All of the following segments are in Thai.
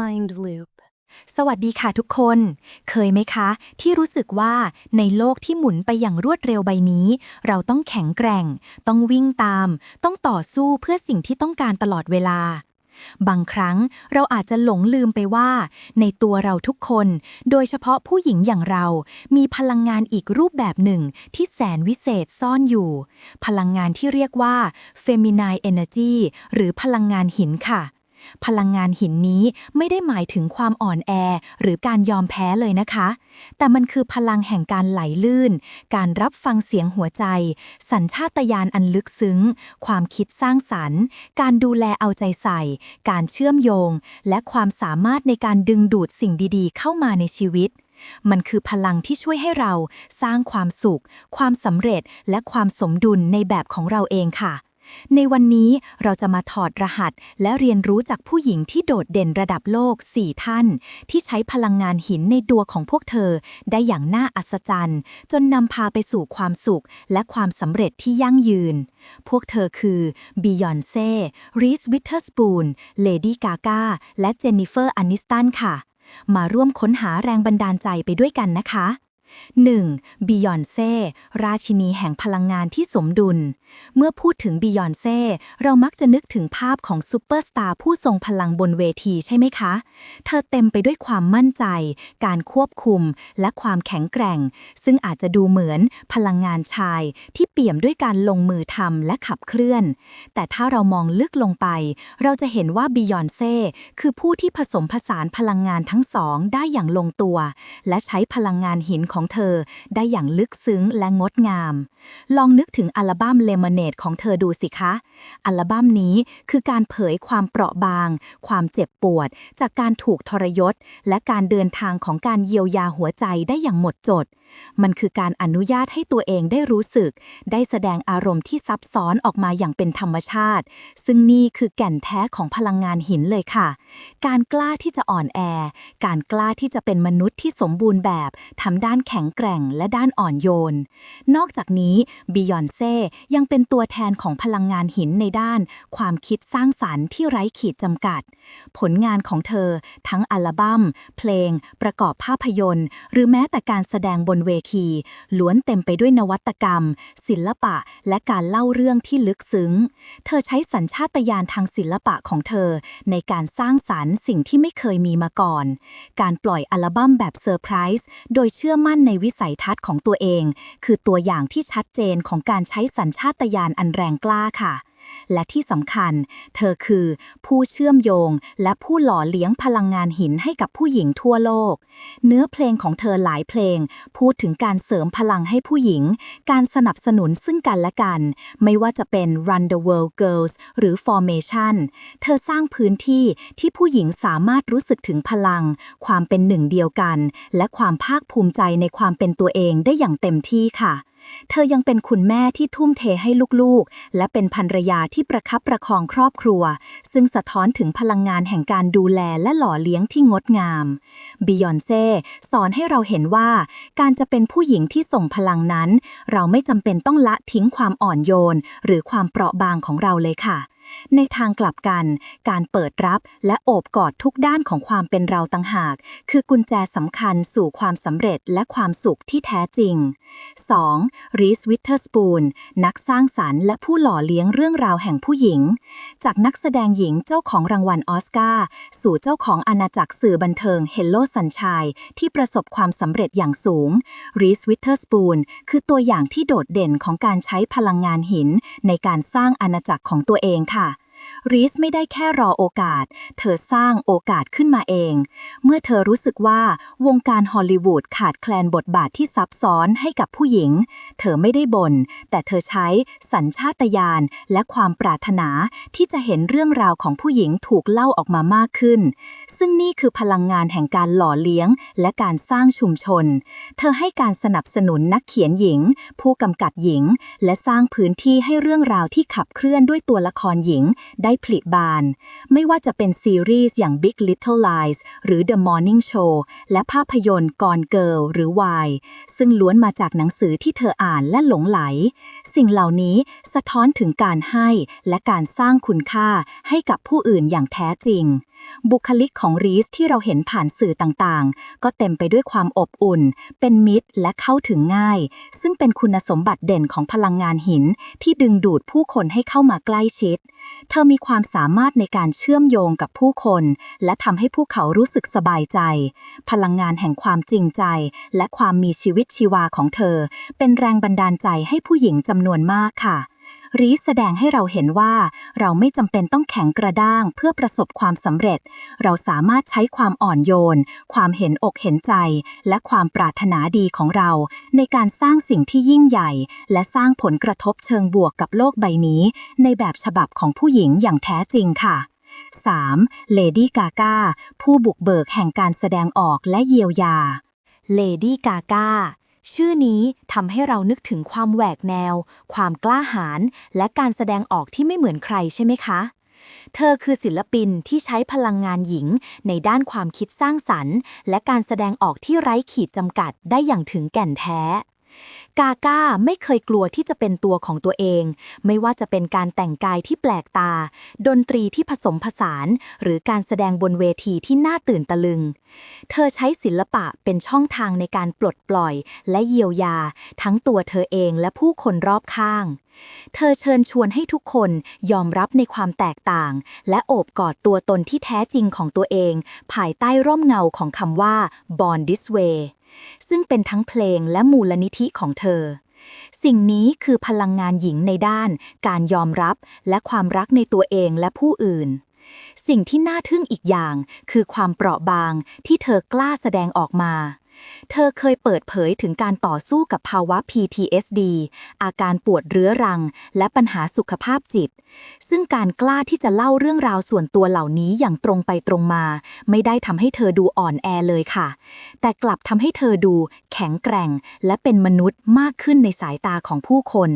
Mind Loop สวัสดีค่ะทุกคน เคยไหมคะ ที่รู้สึกว่าในโลกที่หมุนไปอย่างรวดเร็วใบนี้ เราต้องแข็งแกร่ง ต้องวิ่งตาม ต้องต่อสู้เพื่อสิ่งที่ต้องการตลอดเวลา บางครั้งเราอาจจะหลงลืมไปว่า ในตัวเราทุกคน โดยเฉพาะผู้หญิงอย่างเรา มีพลังงานอีกรูปแบบหนึ่งที่แสนวิเศษซ่อนอยู่ พลังงานที่เรียกว่า Feminine Energy หรือพลังงานหินค่ะ พลังงานหินนี้ไม่ได้หมายถึงความอ่อนแอ หรือการยอมแพ้เลยนะคะ แต่มันคือพลังแห่งการไหลลื่น การรับฟังเสียงหัวใจ สัญชาตญาณอันลึกซึ้ง ความคิดสร้างสรรค์ การดูแลเอาใจใส่ การเชื่อมโยง และความสามารถในการดึงดูดสิ่งดีๆ เข้ามาในชีวิตมันคือพลังที่ช่วยให้เราสร้างความสุข ความสำเร็จ และความสมดุลในแบบของเราเองค่ะ ในวันนี้เราจะมาถอดรหัสและเรียนรู้จากผู้หญิงที่โดดเด่นระดับโลก 4 ท่าน ที่ใช้พลังงานหินในตัวของพวกเธอ ได้อย่างน่าอัศจรรย์ จนนำพาไปสู่ความสุข และความสำเร็จที่ยั่งยืน พวกเธอคือบียอนเซ่รีสวิเทอร์สปูนเลดี้กากาและเจนนิเฟอร์ อานิสตันค่ะ มาร่วมค้นหาแรงบันดาลใจไปด้วยกันนะคะ 1. บียอนเซ่ราชินีแห่งพลังงานที่สมดุล เมื่อพูดถึงบียอนเซ่เรามักจะนึกถึงภาพของซูเปอร์สตาร์ผู้ทรงพลังบนเวทีใช่ไหมคะ เธอเต็มไปด้วยความมั่นใจ การควบคุม และความแข็งแกร่ง ซึ่งอาจจะดูเหมือนพลังงานชายที่เปี่ยมด้วยการลงมือทำและขับเคลื่อน แต่ถ้าเรามองลึกลงไป เราจะเห็นว่าบียอนเซ่คือผู้ที่ผสมผสานพลังงานทั้งสองได้อย่างลงตัว และใช้พลังงานหินของเธอได้อย่างลึกซึ้งและงดงาม ลองนึกถึงอัลบั้มเลม n เนตของเธอดูสิคะ อัลบั้มนี้คือการเผยความเปราะบาง ความเจ็บปวด จากการถูกทรยศ และการเดินทางของการเยียวยาหัวใจได้อย่างหมดจด มันคือการอนุญาตให้ตัวเองได้รู้สึก ได้แสดงอารมณ์ที่ซับซ้อนออกมาอย่างเป็นธรรมชาติ ซึ่งนี่คือแก่นแท้ของพลังงานหินเลยค่ะ การกล้าที่จะอ่อนแอ การกล้าที่จะเป็นมนุษย์ที่สมบูรณ์แบบทำด้านแข็งแกร่งและด้านอ่อนโยน นอกจากนี้บียอนเซ่ยังเป็นตัวแทนของพลังงานหินในด้าน ความคิดสร้างสารรค์ที่ไร้ขีดจำกัด ผลงานของเธอ ทั้งอัลบัม้ม เพลง ประกอบภาพยนตร์ หรือแม้แต่การแสดงบนเวที ล้วนเต็มไปด้วยนวัตกรรม ศิลปะ และการเล่าเรื่องที่ลึกซึ้ง เธอใช้สัญชาตญาณทางศิลปะของเธอ ในการสร้างสารรค์สิ่งที่ไม่เคยมีมาก่อน การปล่อยอัลบั้มแบบเซอร์ไพรส์โดยเชื่อมั่นในวิสัยทัศน์ของตัวเอง คือตัวอย่างที่ชัดเจนของการใช้สัญชาตญาณอันแรงกล้าค่ะ และที่สำคัญ เธอคือผู้เชื่อมโยงและผู้หล่อเลี้ยงพลังงานหินให้กับผู้หญิงทั่วโลก เนื้อเพลงของเธอหลายเพลง พูดถึงการเสริมพลังให้ผู้หญิง การสนับสนุนซึ่งกันและกัน ไม่ว่าจะเป็น Run the World Girls หรือ Formation เธอสร้างพื้นที่ที่ผู้หญิงสามารถรู้สึกถึงพลัง ความเป็นหนึ่งเดียวกัน และความภาคภูมิใจในความเป็นตัวเองได้อย่างเต็มที่ค่ะ เธอยังเป็นคุณแม่ที่ทุ่มเทให้ลูกๆ และเป็นภรรยาที่ประคับประคองครอบครัว ซึ่งสะท้อนถึงพลังงานแห่งการดูแลและหล่อเลี้ยงที่งดงาม บิยอนเซ่สอนให้เราเห็นว่า การจะเป็นผู้หญิงที่ส่งพลังนั้น เราไม่จำเป็นต้องละทิ้งความอ่อนโยน หรือความเปราะบางของเราเลยค่ะ ในทางกลับกัน การเปิดรับและโอบกอดทุกด้านของความเป็นเราต่างหาก คือกุญแจสำคัญสู่ความสำเร็จและความสุขที่แท้จริง 2. รีสวิเทอร์สปูนนักสร้างสารรค์และผู้หล่อเลี้ยงเรื่องราวแห่งผู้หญิง จากนักแสดงหญิงเจ้าของรางวัลออสการ์สู่เจ้าของอาณาจักรสื่อบันเทิง Hello Sunshine ที่ประสบความสำเร็จอย่างสูงรีสวิเทอร์สปูนคือตัวอย่างที่โดดเด่นของการใช้พลังงานหิน ในการสร้างอาณาจักรของตัวเองค่ะ รีสไม่ได้แค่รอโอกาส เธอสร้างโอกาสขึ้นมาเอง เมื่อเธอรู้สึกว่าวงการฮอลลีวูดขาดแคลนบทบาทที่ซับซ้อนให้กับผู้หญิง เธอไม่ได้บน่นแต่เธอใช้สัญชาตญาณและความปรารถนาที่จะเห็นเรื่องราวของผู้หญิงถูกเล่าออกมามากขึ้น ซึ่งนี่คือพลังงานแห่งการหล่อเลี้ยง และการสร้างชุมชน เธอให้การสนับสนุนนักเขียนหญิง ผู้กำกับหญิง และสร้างพื้นที่ให้เรื่องราวที่ขับเคลื่อนด้วยตัวละครหญิง ได้ผลิบาน ไม่ว่าจะเป็นซีรีส์อย่าง Big Little Lies หรือ The Morning Show และภาพยนตร์ Gone Girl หรือ Why ซึ่งล้วนมาจากหนังสือที่เธออ่านและหลงไหล สิ่งเหล่านี้สะท้อนถึงการให้และการสร้างคุณค่าให้กับผู้อื่นอย่างแท้จริง บุคลิกของรีสที่เราเห็นผ่านสื่อต่างๆ ก็เต็มไปด้วยความอบอุ่น เป็นมิตรและเข้าถึงง่าย ซึ่งเป็นคุณสมบัติเด่นของพลังงานหินที่ดึงดูดผู้คนให้เข้ามาใกล้ชิด เธอมีความสามารถในการเชื่อมโยงกับผู้คน และทำให้ผู้เขารู้สึกสบายใจ พลังงานแห่งความจริงใจ และความมีชีวิตชีวาของเธอ เป็นแรงบันดาลใจให้ผู้หญิงจำนวนมากค่ะ รีแสดงให้เราเห็นว่า เราไม่จำเป็นต้องแข็งกระด้างเพื่อประสบความสำเร็จ เราสามารถใช้ความอ่อนโยน ความเห็นอกเห็นใจ และความปรารถนาดีของเรา ในการสร้างสิ่งที่ยิ่งใหญ่ และสร้างผลกระทบเชิงบวกกับโลกใบนี้ ในแบบฉบับของผู้หญิงอย่างแท้จริงค่ะ 3. เลดี้กากาผู้บุกเบิกแห่งการแสดงออกและเยียวยาเลดี้กากา ชื่อนี้ทำให้เรานึกถึงความแหวกแนว ความกล้าหาญและการแสดงออกที่ไม่เหมือนใครใช่ไหมคะ เธอคือศิลปินที่ใช้พลังงานหญิง ในด้านความคิดสร้างสรรค์ และการแสดงออกที่ไร้ขีดจำกัดได้อย่างถึงแก่นแท้ กาก้าไม่เคยกลัวที่จะเป็นตัวของตัวเอง ไม่ว่าจะเป็นการแต่งกายที่แปลกตา ดนตรีที่ผสมผสาน หรือการแสดงบนเวทีที่น่าตื่นตะลึง เธอใช้ศิลปะเป็นช่องทางในการปลดปล่อย และเยียวยา ทั้งตัวเธอเองและผู้คนรอบข้าง เธอเชิญชวนให้ทุกคนยอมรับในความแตกต่าง และโอบกอดตัวตนที่แท้จริงของตัวเอง ภายใต้ร่มเงาของคำว่า Born This Way ซึ่งเป็นทั้งเพลงและมูลนิธิของเธอ สิ่งนี้คือพลังงานหญิงในด้าน การยอมรับและความรักในตัวเองและผู้อื่น สิ่งที่น่าทึ่งอีกอย่างคือความเปราะบางที่เธอกล้าแสดงออกมา เธอเคยเปิดเผยถึงการต่อสู้กับภาวะ PTSD อาการปวดเรื้อรัง และปัญหาสุขภาพจิต ซึ่งการกล้าที่จะเล่าเรื่องราวส่วนตัวเหล่านี้อย่างตรงไปตรงมา ไม่ได้ทำให้เธอดูอ่อนแอเลยค่ะ แต่กลับทำให้เธอดูแข็งแกร่ง และเป็นมนุษย์มากขึ้นในสายตาของผู้คน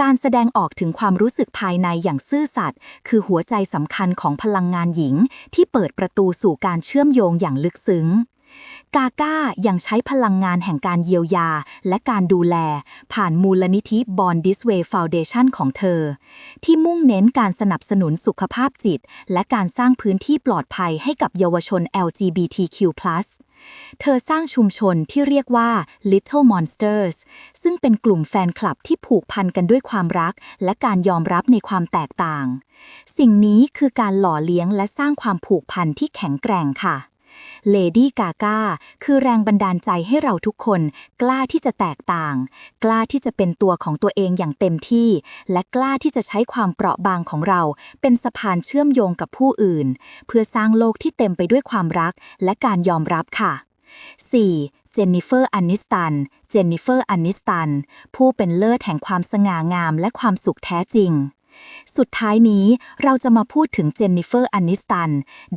การแสดงออกถึงความรู้สึกภายในอย่างซื่อสัตย์คือหัวใจสำคัญของพลังงานหญิงที่เปิดประตูสู่การเชื่อมโยงอย่างลึกซึ้ง กาก้ายังใช้พลังงานแห่งการเยียวยา และการดูแล ผ่านมูลนิธิ Born This Way Foundation ของเธอ ที่มุ่งเน้นการสนับสนุนสุขภาพจิต และการสร้างพื้นที่ปลอดภัยให้กับเยาวชน LGBTQ+ เธอสร้างชุมชนที่เรียกว่า Little Monsters ซึ่งเป็นกลุ่มแฟนคลับที่ผูกพันกันด้วยความรัก และการยอมรับในความแตกต่าง สิ่งนี้คือการหล่อเลี้ยงและสร้างความผูกพันที่แข็งแกร่งค่ะ เลดี้กากาคือแรงบันดาลใจให้เราทุกคน กล้าที่จะแตกต่าง กล้าที่จะเป็นตัวของตัวเองอย่างเต็มที่ และกล้าที่จะใช้ความเปราะบางของเรา เป็นสะพานเชื่อมโยงกับผู้อื่น เพื่อสร้างโลกที่เต็มไปด้วยความรัก และการยอมรับค่ะ 4. เจนนิเฟอร์ อันนิสตัน เจนนิเฟอร์ อันนิสตัน ผู้เป็นเลิศแห่งความสง่างามและความสุขแท้จริง สุดท้ายนี้เราจะมาพูดถึงเจนนิเฟอร์อันนิสตัน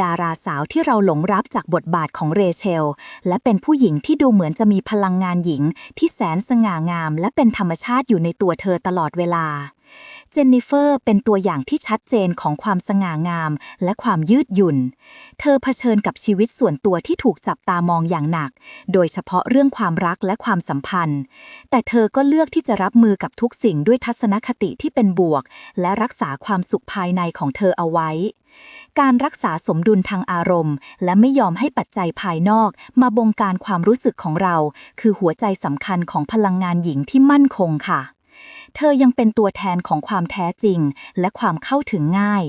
ดาราสาวที่เราหลงรับจากบทบาทของเรเชล และเป็นผู้หญิงที่ดูเหมือนจะมีพลังงานหญิง ที่แสนสง่างาม และเป็นธรรมชาติอยู่ในตัวเธอตลอดเวลา จนนิเฟอร์เป็นตัวอย่างที่ชัดเจนของความสง่างามและความยืดหยุ่น เธอเผชิญกับชีวิตส่วนตัวที่ถูกจับตามองอย่างหนัก โดยเฉพาะเรื่องความรักและความสัมพันธ์ แต่เธอก็เลือกที่จะรับมือกับทุกสิ่งด้วยทัศนคติที่เป็นบวก และรักษาความสุขภายในของเธอเอาไว้ การรักษาสมดุลทางอารมณ์ และไม่ยอมให้ปัจจัยภายนอก มาบงการความรู้สึกของเรา คือหัวใจสำคัญของพลังงานหญิงที่มั่นคงค่ะ เธอยังเป็นตัวแทนของความแท้จริง และความเข้าถึงง่าย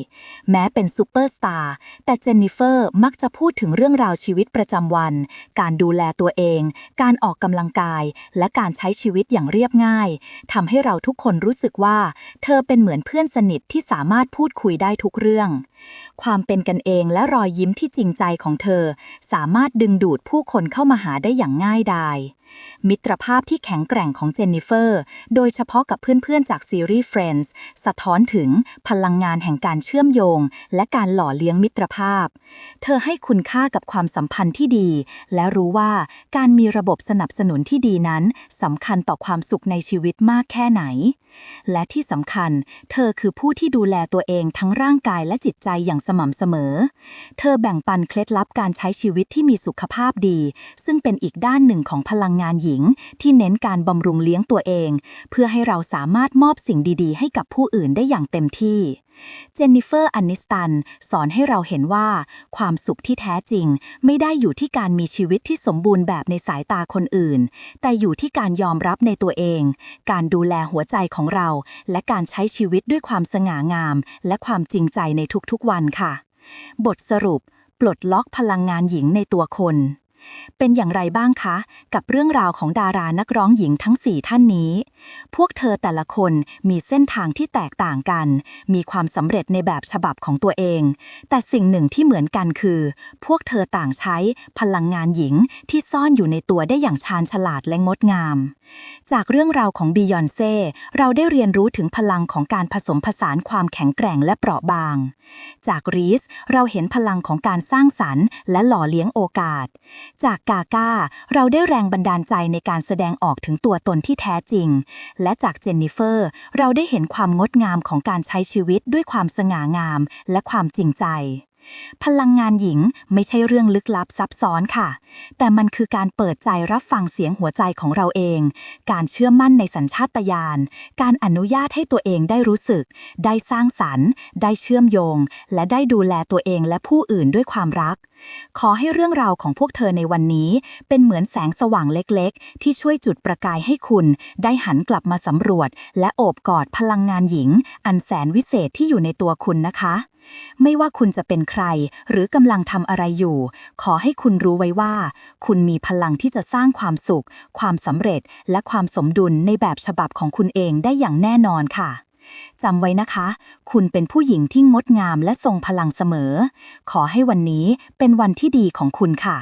แม้เป็นซูเปอร์สตาร์แต่เจนนิเฟอร์มักจะพูดถึงเรื่องราวชีวิตประจำวัน การดูแลตัวเอง การออกกำลังกาย และการใช้ชีวิตอย่างเรียบง่ายทำให้เราทุกคนรู้สึกว่า เธอเป็นเหมือนเพื่อนสนิทที่สามารถพูดคุยได้ทุกเรื่องความเป็นกันเองและรอยยิ้มที่จริงใจของเธอ สามารถดึงดูดผู้คนเข้ามาหาได้อย่างง่ายดาย มิตรภาพที่แข็งแกร่งของเจนนิเฟอร์ โดยเฉพาะกับเพื่อนๆจากซีรีส์ Friends สะท้อนถึงพลังงานแห่งการเชื่อมโยง และการหล่อเลี้ยงมิตรภาพ เธอให้คุณค่ากับความสัมพันธ์ที่ดี และรู้ว่าการมีระบบสนับสนุนที่ดีนั้นสำคัญต่อความสุขในชีวิตมากแค่ไหน และที่สำคัญ เธอคือผู้ที่ดูแลตัวเองทั้งร่างกายและจิตใจอย่างสม่ำเสมอ เธอแบ่งปันเคล็ดลับการใช้ชีวิตที่มีสุขภาพดี ซึ่งเป็นอีกด้านหนึ่งของพลังงานหญิง ที่เน้นการบำรุงเลี้ยงตัวเอง เพื่อให้เราสามารถมอบสิ่งดี ๆ ให้กับผู้อื่นได้อย่างเต็มที่ เจนนิเฟอร์ อันนิสตัน สอนให้เราเห็นว่า ความสุขที่แท้จริง ไม่ได้อยู่ที่การมีชีวิตที่สมบูรณ์แบบในสายตาคนอื่น แต่อยู่ที่การยอมรับในตัวเอง การดูแลหัวใจของเรา และการใช้ชีวิตด้วยความสง่างาม และความจริงใจในทุกๆวันค่ะ บทสรุป ปลดล็อกพลังงานหญิงในตัวคน เป็นอย่างไรบ้างคะ กับเรื่องราวของดารานักร้องหญิงทั้ง 4 ท่านนี้ พวกเธอแต่ละคนมีเส้นทางที่แตกต่างกัน มีความสำเร็จในแบบฉบับของตัวเอง แต่สิ่งหนึ่งที่เหมือนกันคือ พวกเธอต่างใช้พลังงานหญิงที่ซ่อนอยู่ในตัวได้อย่างชาญฉลาดและงดงามจากเรื่องราวของบียอนเซ่เราได้เรียนรู้ถึงพลังของการผสมผสานความแข็งแกร่งและเปราะบาง จากรีสเราเห็นพลังของการสร้างสรรค์และหล่อเลี้ยงโอกาส จากกาก้า เราได้แรงบันดาลใจในการแสดงออกถึงตัวตนที่แท้จริง และจากเจนนิเฟอร์ เราได้เห็นความงดงามของการใช้ชีวิตด้วยความสง่างามและความจริงใจ พลังงานหญิงไม่ใช่เรื่องลึกลับซับซ้อนค่ะ แต่มันคือการเปิดใจรับฟังเสียงหัวใจของเราเอง การเชื่อมั่นในสัญชาตญาณ การอนุญาตให้ตัวเองได้รู้สึก ได้สร้างสรรค์ ได้เชื่อมโยง และได้ดูแลตัวเองและผู้อื่นด้วยความรัก ขอให้เรื่องราวของพวกเธอในวันนี้ เป็นเหมือนแสงสว่างเล็กๆ ที่ช่วยจุดประกายให้คุณได้หันกลับมาสำรวจ และโอบกอดพลังงานหญิง อันแสนวิเศษที่อยู่ในตัวคุณนะคะ ไม่ว่าคุณจะเป็นใคร หรือกำลังทำอะไรอยู่ ขอให้คุณรู้ไว้ว่า คุณมีพลังที่จะสร้างความสุข ความสำเร็จ และความสมดุลในแบบฉบับของคุณเองได้อย่างแน่นอนค่ะจำไว้นะคะ คุณเป็นผู้หญิงที่งดงามและทรงพลังเสมอ ขอให้วันนี้เป็นวันที่ดีของคุณค่ะ